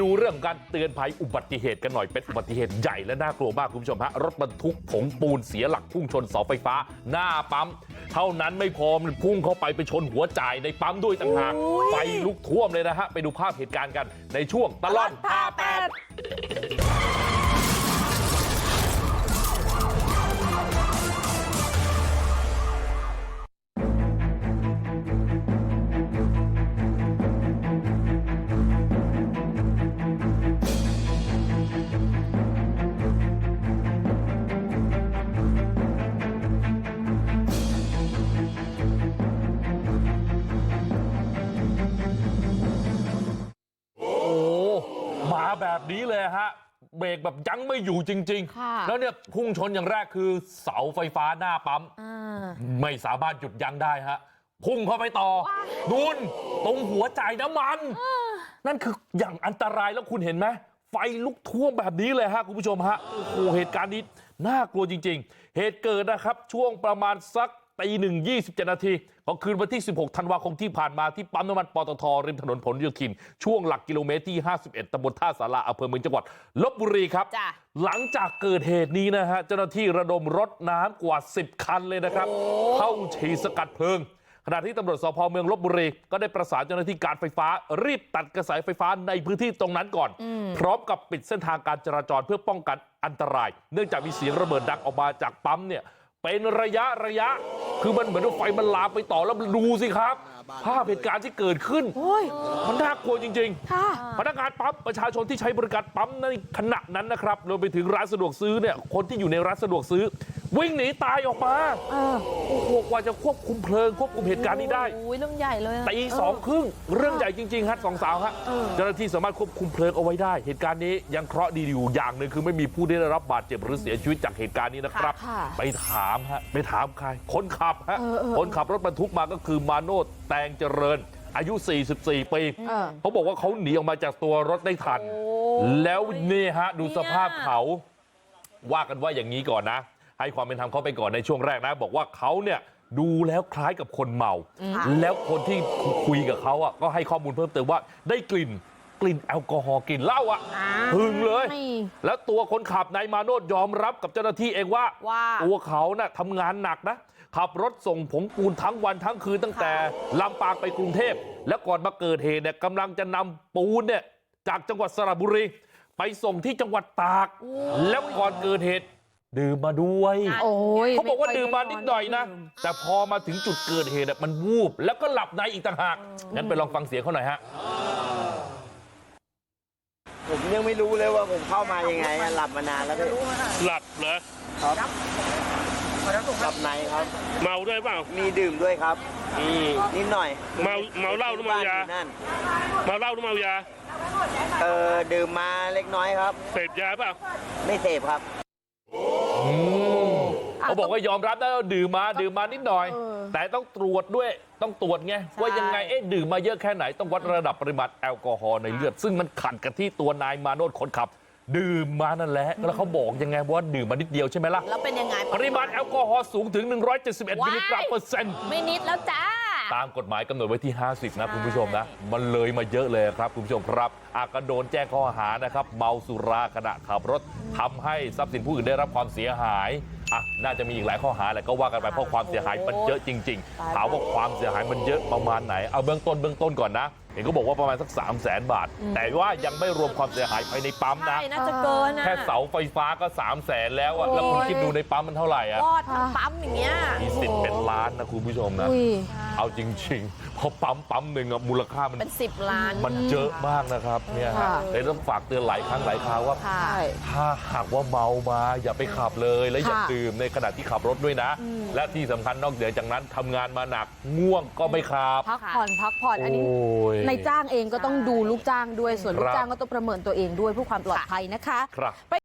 ดูเรื่องของการเตือนภัยอุบัติเหตุกันหน่อยเป็นอุบัติเหตุใหญ่และน่ากลัวมากคุณผู้ชมฮะรถบรรทุกผงปูนเสียหลักพุ่งชนเสาไฟฟ้าหน้าปั๊มเท่านั้นไม่พอมันพุ่งเข้าไปไปชนหัวจ่ายในปั๊มด้วยต่างหากโอ้ยไฟลุกท่วมเลยนะฮะไปดูภาพเหตุการณ์กันในช่วงตลอดพาแปด แบบนี้เลยฮะเบรกแบบยั้งไม่อยู่จริงค่ะๆแล้วเนี่ยพุ่งชนอย่างแรกคือเสาไฟฟ้าหน้าปั๊มอ่าไม่สามารถหยุดยั้งได้ฮะพุ่งเข้าไปต่อนู่นตรงหัวจ่ายน้ำมันนั่นคืออย่างอันตรายแล้วคุณเห็นไหมไฟลุกท่วมแบบนี้เลยฮะคุณผู้ชมฮะโอ้โหเหตุการณ์นี้น่ากลัวจริง ๆ เหตุเกิดนะครับช่วงประมาณสัก ตีหนึ่งยี่สิบเจ็ดนาทีของคืนวันที่16ธันวาคมที่ผ่านมาที่ปั๊มน้ำมันปตทริมถนนผลโยธินช่วงหลักกิโลเมตรที่51ตำบลท่าสาราอำเภอเมืองจังหวัดลบบุรีครับจ้ะหลังจากเกิดเหตุนี้นะฮะเจ้าหน้าที่ระดมรถน้ำกว่า10คันเลยนะครับเข้าฉีดสกัดเพลิงขณะที่ตำรวจสพเมืองลบบุรีก็ได้ประสานเจ้าหน้าที่การไฟฟ้ารีบตัดกระแสไฟฟ้าในพื้นที่ตรงนั้นก่อน พร้อมกับปิดเส้นทางการจราจรเพื่อป้องกันอันตราย เนื่องจากมีเสียงระเบิดดังออกมาจากปั๊มเนี่ย เป็นระยะระยะคือมันเหมือนว่าไฟมันลามไปต่อแล้วดูสิครับภาพเหตุการณ์ที่เกิดขึ้นโอ้ยมันน่ากลัวจริงๆค่ะพนักงานปั๊มประชาชนที่ใช้บริการปั๊มในขณะนั้นนะครับรวมไปถึงร้านสะดวกซื้อเนี่ยคนที่อยู่ในร้านสะดวกซื้อ วิ่งหนีตายออกมาเออโอ้โหกว่าจะควบคุมเพลิงควบคุมเหตุการณ์นี้ได้โอ้ยเรื่องใหญ่เลยะตีสองครึ่งเรื่องใหญ่จริงๆฮะสองสาวฮะเออเจ้าหน้าที่สามารถควบคุมเพลิงเอาไว้ได้ เหตุการณ์นี้ยังเคราะห์ดีอยู่อย่างหนึ่งคือไม่มีผู้ได้รับบาดเจ็บหรือเสียชีวิตจากเหตุการณ์นี้นะครับค่ะไปถามฮะไปถามใครคนขับฮะเออเออคนขับรถบรรทุกมาก็คือมาโนดแตงเจริญอายุ 44 ปีเออเขาบอกว่าเขาหนีออกมาจากตัวรถได้ทันโอ้แล้วนี่ฮะ ดูเนี่ยสภาพเขา ว่ากันว่าอย่างนี้ก่อนนะ ให้ความเป็นธรรมเขาไปก่อนในช่วงแรกนะบอกว่าเขาเนี่ยดูแล้วคล้ายกับคนเมาแล้วคนที่คุยกับเขาอะก็ให้ข้อมูลเพิ่มเติมว่าได้กลิ่นกลิ่นแอลกอฮอล์กลิ่นเหล้าอะอ้าวหึงเลยไม่แล้วตัวคนขับนายมาโนดยอมรับกับเจ้าหน้าที่เองว่าว่าตัวเขาน่ะทำงานหนักนะขับรถส่งผงปูนทั้งวันทั้งคืนตั้งแต่ลำปางไปกรุงเทพแล้วก่อนมาเกิดเหตุเนี่ยกำลังจะนำปูนเนี่ยจากจังหวัดสระบุรีไปส่งที่จังหวัดตากแล้วก่อนเกิดเหตุ ดื่มมาด้วยโอ้ยเขาบอกว่าไค่ดื่มมานิดหน่อยนะดื่มแต่พอมาถึงจุดเกิดเหตุอะมันวูบแล้วก็หลับในอีกต่างหากงั้นไปลองฟังเสียงเขาหน่อยฮะผมยังไม่รู้เลยว่าผมเข้ามายังไงอะหลับมานานแล้วพี่หลับเหรอครับหลับในครับ เมาด้วยเปล่ามีดื่มด้วยครับอืมนิดหน่อย เมาเมาเหล้าหรือเมายาบ้นอยู่นั่นเมาเหล้าหรือเมายาเออดื่มมาเล็กน้อยครับเสพยาเปล่าไม่เสพครับ เขาบอกว่ายอมรับได้ว่าดื่มมาดื่มมานิดหน่อยแต่ต้องตรวจด้วยต้องตรวจไงว่ายังไงเอ๊ะดื่มมาเยอะแค่ไหนต้องวัดระดับปริมาณแอลกอฮอล์ในเลือดซึ่งมันขัดกับที่ตัวนายมาโนดคนขับ ดื่มมานั่นแหละแล้วเขาบอกยังไงว่าดื่มมานิดเดียวใช่ไหมล่ะแล้วเป็นยังไงปริมาณแอลกอฮอล์สูงถึง 171มิลลิกรัมเปอร์เซ็นต์ไม่นิดแล้วจ้า ตามกฎหมายกำหนดไว้ที่50นะคุณผู้ชมนะมันเลยมาเยอะเลยครับคุณผู้ชมครับอาก็โดนแจ้งข้อหานะครับเมาสุราขณะขับรถทำให้ทรัพย์สินผู้อื่นได้รับความเสียหายอะน่าจะมีอีกหลายข้อหาแหละก็ว่ากันไปเพราะความเสียหายมันเยอะจริงตายๆถามว่าความเสียหายมันเยอะประมาณไหนเอาเบื้องต้นเบื้องต้นก่อนนะเห็นก็บอกว่าประมาณสัก3 0 0แสนบาท แต่ว่ายังไม่รวมความเสียหายภายในปั๊มนะใช่น่าจะเกินนะแค่เสาไฟฟ้าก็3 0 0แสนแล้วอะแล้วคุณคิดดูในปั๊มมันเท่าไหร่อะวอดทั้งปั๊มอย่างเงี้ยมีสิทธิ์เป็นล้านนะคุณผู้ชมนะอุ้ย เอาจริงๆพอปั๊มปั๊มหนึ่งอะมูลค่ามันเป็นสิบล้านมันเยอะมากนะครับเนี่ยฮะค่ะเลยต้องฝากเตือนหลายครั้งหลายคราวว่าค่ะถ้าหากว่าเมามาอย่าไปขับเลยและอย่าค่ะดื่มในขณะที่ขับรถด้วยนะ และที่สำคัญนอกเหนือจากนั้นทำงานมาหนักง่วงก็ไม่ขับพักผ่อนพักผ่อนอันนี้โอ้ยนายจ้างเองก็ต้องดูลูกจ้างด้วยส่วนลูครักบจ้างก็ต้องประเมินตัวเองด้วยเพื่อความปลอดภัยนะคะครับ